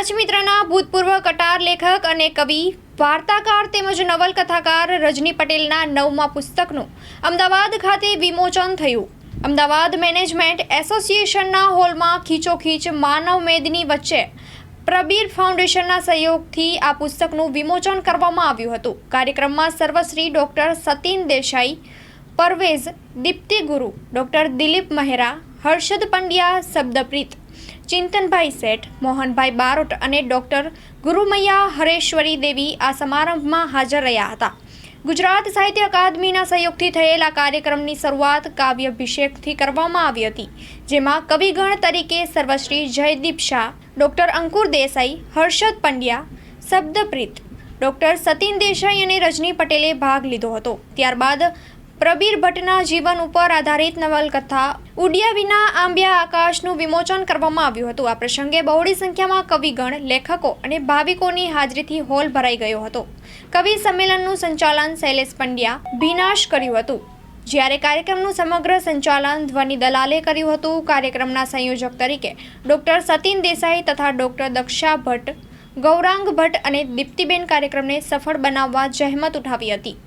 કચ્છ મિત્રના ભૂતપૂર્વ કટાર લેખક અને કવિ, વાર્તાકાર તેમજ નવલકથાકાર રજની પટેલના નવમા પુસ્તકનું અમદાવાદ ખાતે વિમોચન થયું. અમદાવાદ મેનેજમેન્ટ એસોસિએશનના હોલમાં ખીચોખીચ માનવ મેદની વચ્ચે પ્રબીર ફાઉન્ડેશનના સહયોગથી આ પુસ્તકનું વિમોચન કરવામાં આવ્યું હતું. કાર્યક્રમમાં સર્વશ્રી ડૉક્ટર સતીન દેસાઈ, પરવેઝ દીપ્તિ ગુરુ ડૉક્ટર દિલીપ મહેરા, હર્ષદ પંડ્યા, શબ્દપ્રીત ચિંતનભાઈ શેઠ, મોહનભાઈ બારોટ અને ડૉક્ટર ગુરુમૈયા હરેશ્વરી દેવી આ સમારંભમાં હાજર રહ્યા હતા. ગુજરાત સાહિત્ય અકાદમીના સહયોગથી થયેલા કાર્યક્રમની શરૂઆત કાવ્યાભિષેકથી કરવામાં આવી હતી, જેમાં કવિગણ તરીકે સર્વશ્રી જયદીપ શાહ, ડૉક્ટર અંકુર દેસાઈ, હર્ષદ પંડ્યા, શબ્દપ્રીત, ડૉક્ટર સતીન દેસાઈ અને રજની પટેલે ભાગ લીધો હતો. ત્યારબાદ પ્રબીર ભટ્ટના જીવન ઉપર આધારિત નવલકથા ઉડ્યા વિના આંબ્યા આકાશનું વિમોચન કરવામાં આવ્યું હતું. આ પ્રસંગે બહોળી સંખ્યામાં કવિગણ, લેખકો અને ભાવિકોની હાજરીથી હોલ ભરાઈ ગયો હતો. કવિ સંમેલનનું સંચાલન શૈલેષ પંડ્યા ભીનાશ કર્યું હતું. જ્યારે કાર્યક્રમનું સમગ્ર સંચાલન ધ્વનિ દલાલે કર્યું હતું, કાર્યક્રમના સંયોજક તરીકે ડોક્ટર સતીન દેસાઈ તથા ડોક્ટર દક્ષા ભટ્ટ, ગૌરાંગ ભટ્ટ અને દીપ્તિબેન કાર્યક્રમને સફળ બનાવવા જહેમત ઉઠાવી હતી.